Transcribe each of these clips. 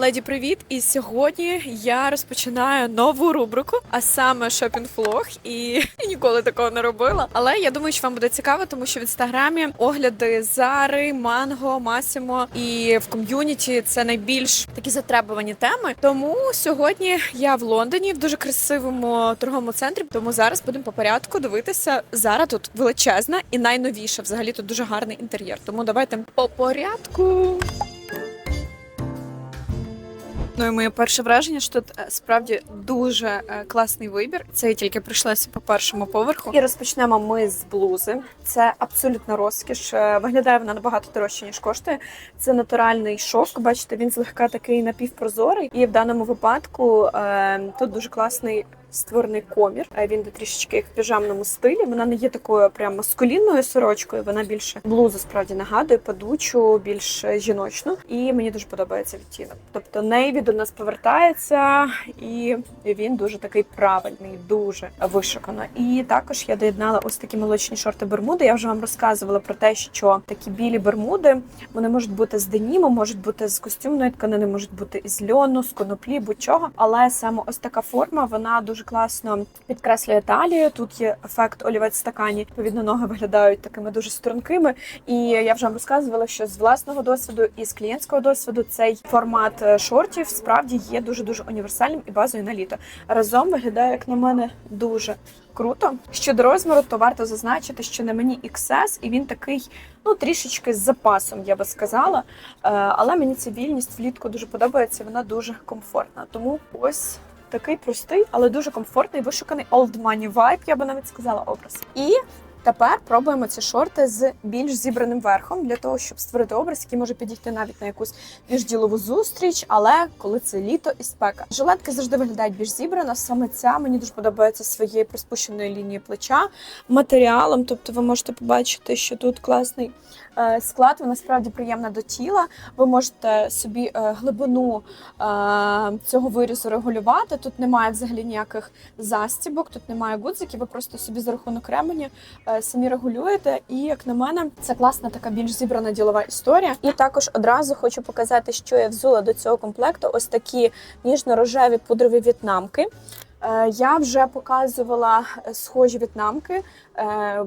Леді, привіт! І сьогодні я розпочинаю нову рубрику, а саме шопінг-влог. І я ніколи такого не робила. Але я думаю, що вам буде цікаво, тому що в інстаграмі огляди Зари, Манго, Масімо і в ком'юніті це найбільш такі затребувані теми. Тому сьогодні я в Лондоні в дуже красивому торговому центрі. Тому зараз будемо по порядку дивитися. Зара тут величезна і найновіша. Взагалі тут дуже гарний інтер'єр. Тому давайте по порядку. Ну і моє перше враження, що тут е, справді дуже е, класний вибір. Це я тільки прийшлася по першому поверху. І розпочнемо ми з блузи. Це абсолютно розкіш. Е, Виглядає вона набагато дорожче, ніж коштує. Це натуральний шовк. Бачите, він злегка такий напівпрозорий. І в даному випадку тут дуже класний. Створений комір, він де трішечки як в піжамному стилі. Вона не є такою прямо з сорочкою. Вона більше блузу справді нагадує, падучу, більш жіночну. І мені дуже подобається відтінок. Тобто нейві до нас повертається, і він дуже такий правильний, дуже вишукано. І також я доєднала ось такі молочні шорти бермуди. Я вже вам розказувала про те, що такі білі бермуди вони можуть бути з деніму, можуть бути з костюмної тканини, можуть бути із льону, з коноплі, будь-чого. Але саме ось така форма вона дуже класно підкреслює талію. Тут є ефект олівець стакані. Відповідно, ноги виглядають такими дуже стрункими. І я вже вам розказувала, що з власного досвіду і з клієнтського досвіду цей формат е, шортів справді є дуже дуже універсальним і базою на літо. Разом виглядає, як на мене, дуже круто. Щодо розміру, то варто зазначити, що на мені XS, і він такий. Ну, трішечки з запасом, я би сказала. Е, Але мені ця вільність влітку дуже подобається, вона дуже комфортна. Тому ось такий простий, але дуже комфортний, вишуканий old money vibe, я би навіть сказала образ. І тепер пробуємо ці шорти з більш зібраним верхом для того, щоб створити образ, який може підійти навіть на якусь міжділову зустріч, але коли це літо і спека. Жилетки завжди виглядають більш зібрано. Саме ця мені дуже подобається своєю приспущеною лінією плеча, матеріалом. Тобто, ви можете побачити, що тут класний е, склад, вона справді приємна до тіла. Ви можете собі е, глибину е, цього вирізу регулювати. Тут немає взагалі ніяких застібок, тут немає гудзиків, ви просто собі за рахунок ремені самі регулюєте. І як на мене, це класна така більш зібрана ділова історія. І також одразу хочу показати, що я взула до цього комплекту. Ось такі ніжно-рожеві пудрові в'єтнамки. Е, Я вже показувала е, схожі в'єтнамки е,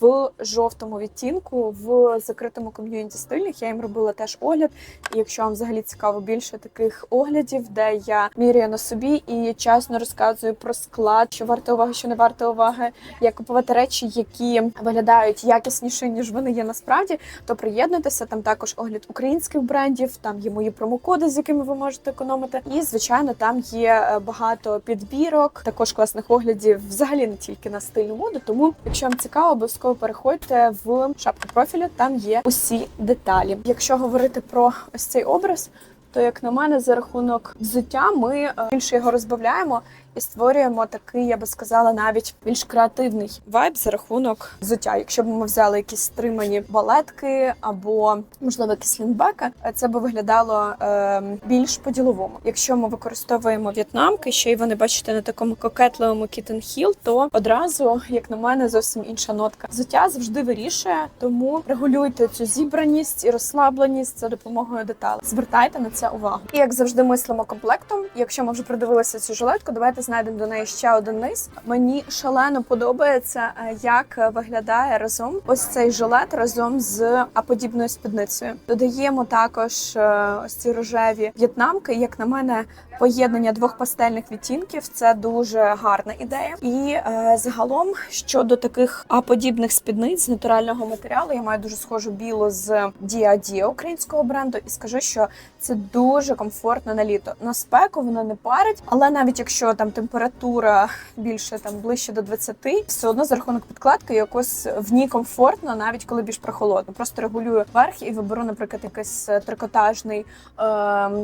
в жовтому відтінку в закритому ком'юніті стильних. Я їм робила теж огляд. І якщо вам взагалі цікаво більше таких оглядів, де я міряю на собі і чесно розказую про склад, що варто уваги, що не варто уваги, як купувати речі, які виглядають якісніше, ніж вони є насправді, то приєднуйтеся. Там також огляд українських брендів, там є мої промокоди, з якими ви можете економити. І звичайно, там є е, багато підбірок, також класних оглядів, взагалі не тільки на стильну моду. Тому, якщо вам цікаво, обов'язково переходьте в шапку профілю. Там є усі деталі. Якщо говорити про ось цей образ. То, як на мене, за рахунок взуття ми е, більше його розбавляємо і створюємо такий, я би сказала, навіть більш креативний вайб за рахунок взуття. Якщо б ми взяли якісь стримані балетки або можливо якісь лінбеки, це би виглядало е, більш по-діловому. Якщо ми використовуємо в'єтнамки, ще й вони бачите на такому кокетливому кітен хіл, то одразу, як на мене, зовсім інша нотка. Взуття завжди вирішує, тому регулюйте цю зібраність і розслабленість за допомогою деталей. Звертайте на це увагу. І як завжди мислимо комплектом. Якщо ми вже придивилися цю жилетку, давайте знайдемо до неї ще один низ. Мені шалено подобається, е, як виглядає разом ось цей жилет разом з аподібною спідницею. Додаємо також е, ось ці рожеві в'єтнамки. Як на мене, поєднання двох пастельних відтінків це дуже гарна ідея. І е, загалом щодо таких аподібних спідниць з натурального матеріалу, я маю дуже схожу білу з Dia Dia українського бренду, і скажу, що це дуже комфортно на літо. На спеку воно не парить, але навіть якщо там температура більше там ближче до 20, все одно за рахунок підкладки якось в ній комфортно, навіть коли більш прохолодно. Просто регулюю верх і виберу, наприклад, якийсь трикотажний е,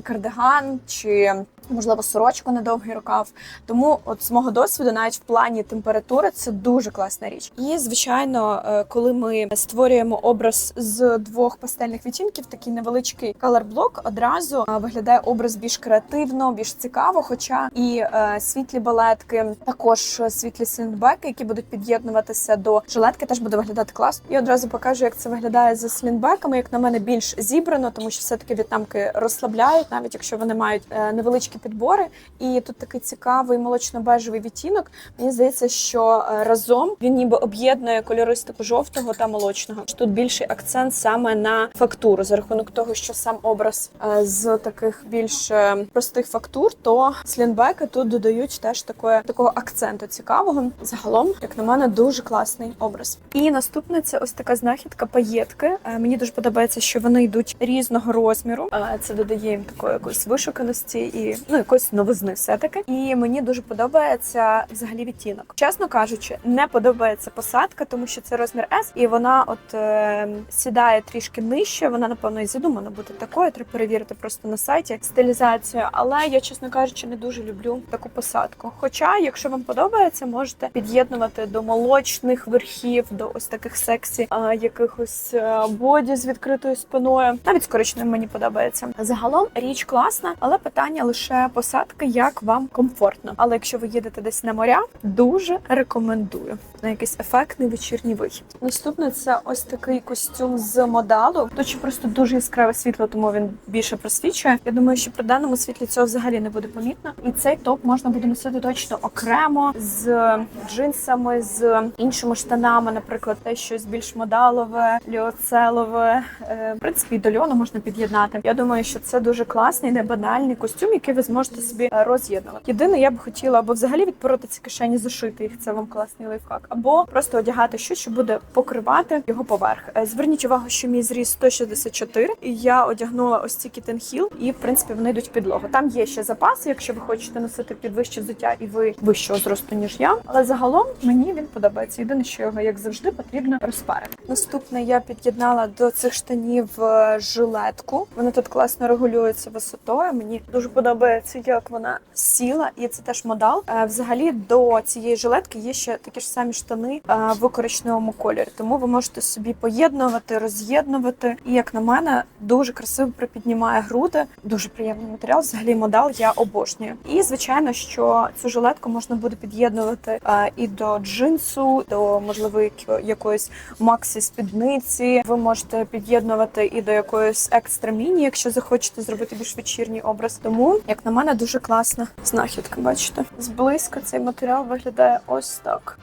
кардиган чи можливо, сорочку на довгий рукав. Тому, от з мого досвіду, навіть в плані температури, це дуже класна річ. І звичайно, е, коли ми створюємо образ з двох пастельних відтінків, такий невеличкий колорблок, одразу е, виглядає образ більш креативно, більш цікаво. Хоча і е, світлі балетки, також світлі слінбеки, які будуть під'єднуватися до жилетки, теж буде виглядати класно. І одразу покажу, як це виглядає з слінбеками. Як на мене, більш зібрано, тому що все таки в'єтнамки розслабляють, навіть якщо вони мають е, невеличкі підбори. І тут такий цікавий молочно-бежевий відтінок. Мені здається, що е, разом він ніби об'єднує кольористику жовтого та молочного. Тут більший акцент саме на фактуру за рахунок того, що сам образ е, з таких більш простих фактур, то слінбеки тут додають теж такої такого акценту цікавого. Загалом, як на мене, дуже класний образ. І наступне це ось така знахідка паєтки. Е, Мені дуже подобається, що вони йдуть різного розміру. Е, Це додає їм такої якоїсь вишуканості і ну якоїсь новизни, все таки. І мені дуже подобається взагалі відтінок. Чесно кажучи, не подобається посадка, тому що це розмір S, і вона от е, сідає трішки нижче. Вона напевно і задумана бути такою. Треба перевірити просто на сайті стилізацію. Але я, чесно кажучи, не дуже люблю таку посадку. Хоча, якщо вам подобається, можете під'єднувати до молочних верхів, до ось таких сексі, а, якихось е, боді з відкритою спиною. Навіть з мені подобається. Загалом річ класна, але питання лише посадки, як вам комфортно. Але якщо ви їдете десь на моря, дуже рекомендую на якийсь ефектний вечірній вихід. Наступне це ось такий костюм з модалу. Тут ще просто дуже яскраве світло, тому він більше просвічує. Я думаю, що при даному світлі цього взагалі не буде помітно. І цей топ можна буде носити точно окремо з джинсами, з іншими штанами, наприклад, те щось більш модалове, ліоцелове. Е, В принципі, і до льону можна під'єднати. Я думаю, що це дуже класний, не банальний костюм, який ви зможете собі е, роз'єднувати. Єдине, я б хотіла або взагалі відпороти ці кишені, зашити їх. Це вам класний лайфхак, або просто одягати щось, що буде покривати його поверх. Е, Зверніть увагу, що мій зріс 164, і я одягнула ось ці кітенхіл, і в принципі вони йдуть підлогу. Там є ще запаси, якщо ви хочете носити під вище взуття, і ви вищого зросту ніж я. Але загалом мені він подобається. Єдине, що його як завжди потрібно розпарити. Наступне я під'єднала до цих штанів е, жилетку. Вони тут класно регулюються висотою. Мені дуже подобається, як вона сіла, і це теж модал. Е, Взагалі до цієї жилетки є ще такі ж самі штани е, в коричневому кольорі. Тому ви можете собі поєднувати, роз'єднувати. І як на мене, дуже красиво припіднімає груди. Дуже приємний матеріал. Взагалі модал я обожнюю. І звичайно, що цю жилетку можна буде під'єднувати е, і до джинсу, до можливо яко- якоїсь максі спідниці. Ви можете під'єднувати і до якоїсь екстра міні, якщо захочете зробити більш вечірній образ. Тому, як на мене, дуже класна знахідка. Бачите, зблизька цей матеріал виглядає ось так.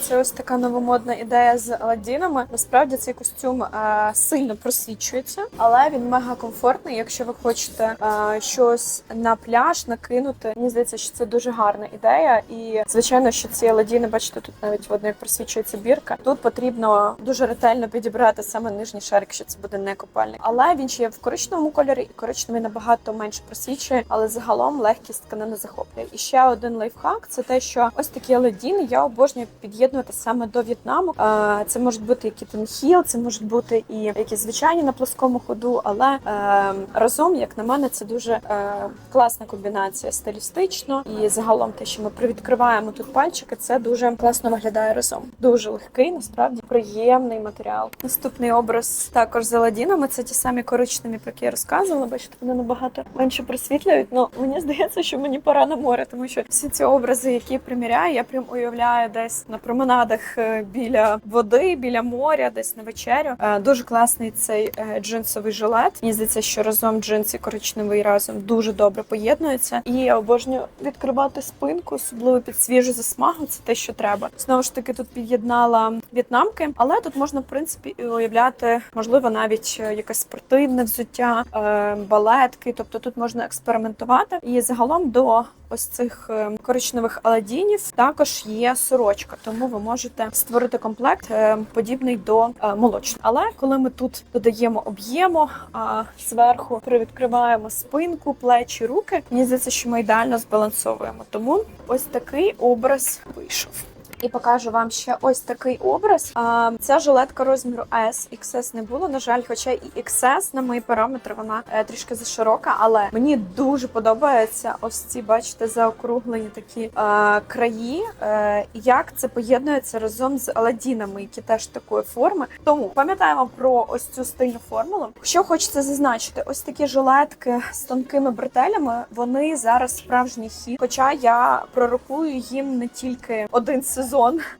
Це ось така новомодна ідея з Аладдінами. Насправді цей костюм е, сильно просвічується, але він мега комфортний. Якщо ви хочете е, щось на пляж накинути, мені здається, що це дуже гарна ідея. І звичайно, що ці Аладдіни, бачите, тут навіть видно, як просвічується бірка. Тут потрібно дуже ретельно підібрати саме нижній шар, якщо це буде не купальник. Але він ще є в коричневому кольорі, і коричневий набагато менше просвічує, але загалом легкість тканини захоплює. І ще один лайфхак це те, що ось такі Аладдіни я обожнюю під'єднувати саме до В'єтнаму. Це можуть бути і кітенхіл, це можуть бути і якісь звичайні на плоскому ходу, але е, разом, як на мене, це дуже е, класна комбінація стилістично і загалом те, що ми привідкриваємо тут пальчики, це дуже класно виглядає разом. Дуже легкий, насправді приємний матеріал. Наступний образ також з Аладдінами. Це ті самі коричневі, про які я розказувала. Бачите, вони набагато менше просвітлюють. Ну мені здається, що мені пора на море, тому що всі ці образи, які приміряю, я прям уявляю десь на променадах е, біля води, біля моря, десь на вечерю. Е, Дуже класний цей е, джинсовий жилет. Мені здається, що разом джинс і коричневий разом дуже добре поєднуються. І я обожнюю відкривати спинку, особливо під свіжу засмагу. Це те, що треба. Знову ж таки, тут під'єднала в'єтнамки, але тут можна в принципі уявляти, можливо, навіть якесь спортивне взуття, балетки. Тобто тут можна експериментувати. І загалом до ось цих е, коричневих аладінів також є сорочка, тому ви можете створити комплект е, подібний до е, молочного. Але коли ми тут додаємо об'єму, а зверху привідкриваємо спинку, плечі, руки, мені здається, що ми ідеально збалансовуємо. Тому ось такий образ вийшов. І покажу вам ще ось такий образ. Ця жилетка розміру S, XS не було, на жаль, хоча і XS на мої параметри вона е, трішки заширока, але мені дуже подобається ось ці, бачите, заокруглені такі е, краї. Е, як це поєднується разом з Аладдінами, які теж такої форми. Тому пам'ятаємо про ось цю стильну формулу. Що хочеться зазначити, ось такі жилетки з тонкими бретелями, вони зараз справжній хід. Хоча я пророкую їм не тільки один сезон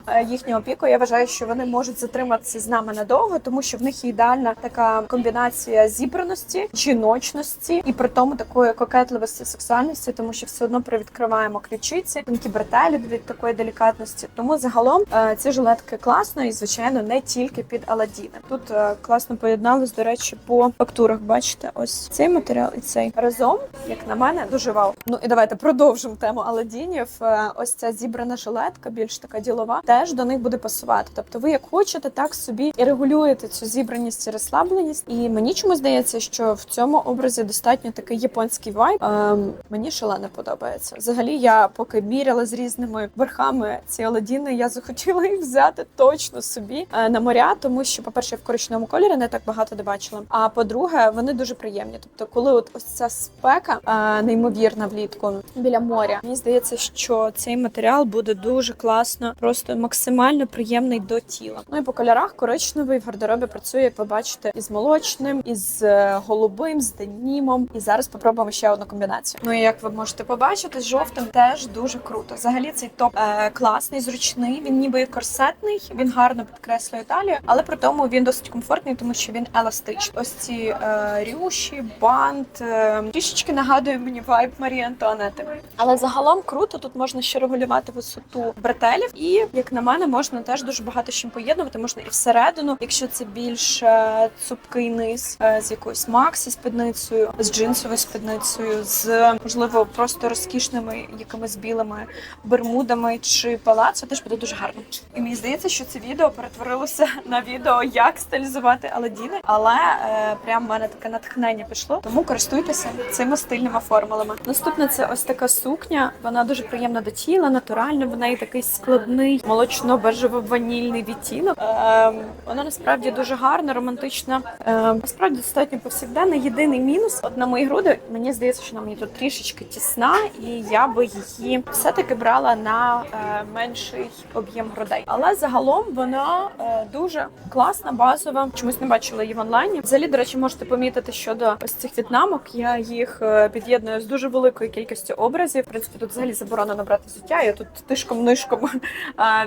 е, їхнього піку. Я вважаю, що вони можуть затриматися з нами надовго, тому що в них є ідеальна така комбінація зібраності, жіночності і при тому такої кокетливості сексуальності, тому що все одно привідкриваємо ключиці, тонкі бретелі від такої делікатності. Тому загалом е, ці жилетки класно і звичайно не тільки під Аладдіни. Тут е, класно поєднались, до речі, по фактурах. Бачите, ось цей матеріал і цей разом, як на мене, дуже вау. Ну і давайте продовжимо тему Аладдінів. Ось ця зібрана жилетка, більш така ділова, теж до них буде пасувати. Тобто, ви як хочете, так собі і регулюєте цю зібраність і розслабленість. І мені чому здається, що в цьому образі достатньо такий японський вайб. Ем, мені шалено подобається. Взагалі, я поки міряла з різними верхами ці Аладдіни, я захотіла їх взяти точно собі е, на моря, тому що, по-перше, в коричневому кольорі не так багато де бачила. А по-друге, вони дуже приємні. Тобто, коли от ось ця спека е, неймовірна влітку біля моря, мені здається, що цей матеріал буде дуже класно, просто максимально приємний до тіла. Ну і по кольорах коричневий в гардеробі працює, як ви бачите, із молочним, із е, голубим, з денімом. І зараз попробуємо ще одну комбінацію. Ну і як ви можете побачити, з жовтим теж дуже круто. Взагалі цей топ е, класний, зручний. Він ніби корсетний, він гарно підкреслює талію, але при тому він досить комфортний, тому що він еластичний. Ось ці е, рюші, бант е, трішечки нагадує мені вайб Марії Антуанети. Але загалом круто. Тут можна ще регулювати висоту бретелів, і як на мене, можна теж дуже багато чим поєднувати. Можна і всередину, якщо це більш е, цупкий низ е, з якоюсь максі спідницею, з джинсовою спідницею, з можливо просто розкішними якимись білими бермудами чи палацо, теж буде дуже гарно. І мені здається, що це відео перетворилося на відео, як стилізувати Аладдіни, але е, прям в мене таке натхнення пішло. Тому користуйтеся цими стильними формулами. Наступне це ось така сукня. Вона дуже приємна до тіла, натуральна. В неї такий складний молочно-бежево-ванільний відтінок. Е, вона насправді дуже гарна, романтична. Е, насправді достатньо повсякденна. Єдиний мінус, от на мої груди, мені здається, що вона мені тут трішечки тісна, і я би її все-таки брала на е, менший об'єм грудей. Але загалом вона е, дуже класна, базова. Чомусь не бачила її в онлайні. Взагалі, до речі, можете помітити щодо ось цих в'єтнамок. Я їх е, під'єдную з дуже великою кількістю образів. В принципі, тут взагалі заборонено брати взуття. Я тут тишком-нишком е,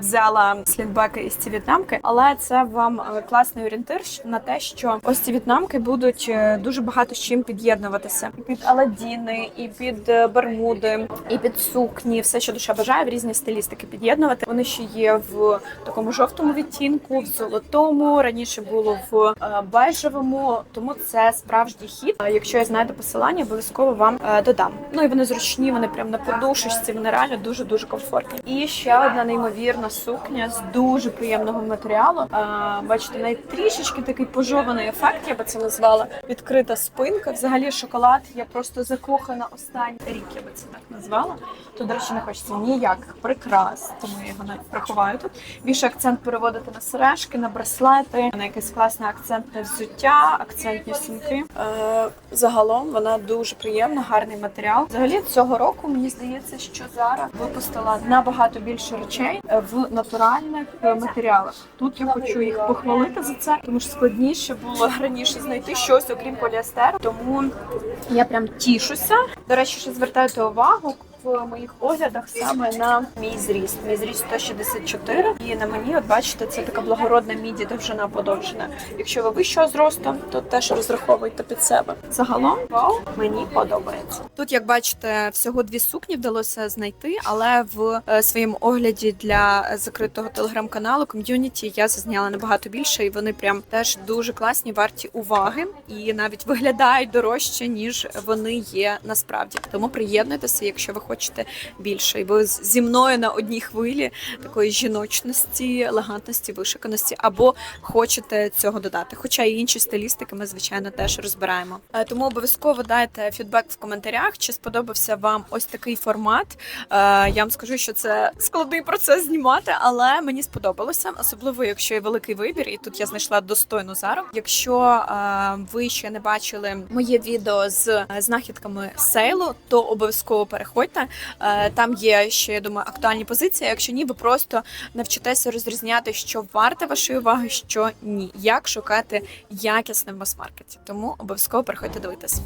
взяла слідбеки із ці в'єтнамки, але це вам е, класний орієнтир на те, що ось ці в'єтнамки будуть е, дуже багато з чим під'єднуватися. Під Аладдіни, і під е, Бермуди, і під сукні, все, що душа бажає, в різні стилістики під'єднувати. Вони ще є в такому жовтому відтінку, в золотому. Раніше було в бежевому, тому це справжній хід. Якщо я знайду посилання, обов'язково вам додам. Ну і вони зручні, вони прям на подушечці, вони реально дуже дуже комфортні. І ще одна неймовірна сукня з дуже приємного матеріалу. Е, Бачите, навіть трішечки такий пожований ефект, я би це назвала. Відкрита спинка. Взагалі шоколад. Я просто закохана останній рік, я би це так назвала. Тут, до речі, не хочеться ніяких прикрас, тому я його навіть приховаю тут. Більше акцент переводити на сережки, на браслети, на якийсь класний акцентне взуття, акцентні сумки. Е, загалом вона дуже приємна, гарний матеріал. Взагалі цього року мені здається, що Зара випустила набагато більше речей е, в натуральних е, матеріалах. Тут я хочу їх похвалити за це, тому що складніше було раніше знайти щось окрім поліестеру. Тому я прям тішуся. До речі, ще звертайте увагу. В моїх оглядах саме на мій зріст. Мій зріст 164, і на мені, от бачите, це така благородна міді довжина подовжена. Якщо ви вищого зросту, то теж розраховуйте під себе. Загалом вау, мені подобається. Тут, як бачите, всього дві сукні вдалося знайти, але в е, своєму огляді для закритого телеграм-каналу ком'юніті я зазняла набагато більше, і вони прям теж дуже класні, варті уваги, і навіть виглядають дорожче ніж вони є насправді. Тому приєднуйтеся, якщо ви хочете хочете більше. І ви зі мною на одній хвилі такої жіночності, елегантності, вишиканості, або хочете цього додати. Хоча і інші стилістики ми, звичайно, теж розбираємо. Е, Тому обов'язково дайте фідбек в коментарях, чи сподобався вам ось такий формат. Е, Я вам скажу, що це складний процес знімати, але мені сподобалося, особливо якщо є великий вибір, і тут я знайшла достойну зару. Якщо е, ви ще не бачили моє відео з знахідками сейлу, то обов'язково переходьте. Е, Там є ще я думаю актуальні позиції. Якщо ні, ви просто навчитеся розрізняти, що варте вашої уваги, що ні, як шукати якісне в мас-маркеті. Тому обов'язково приходьте дивитись.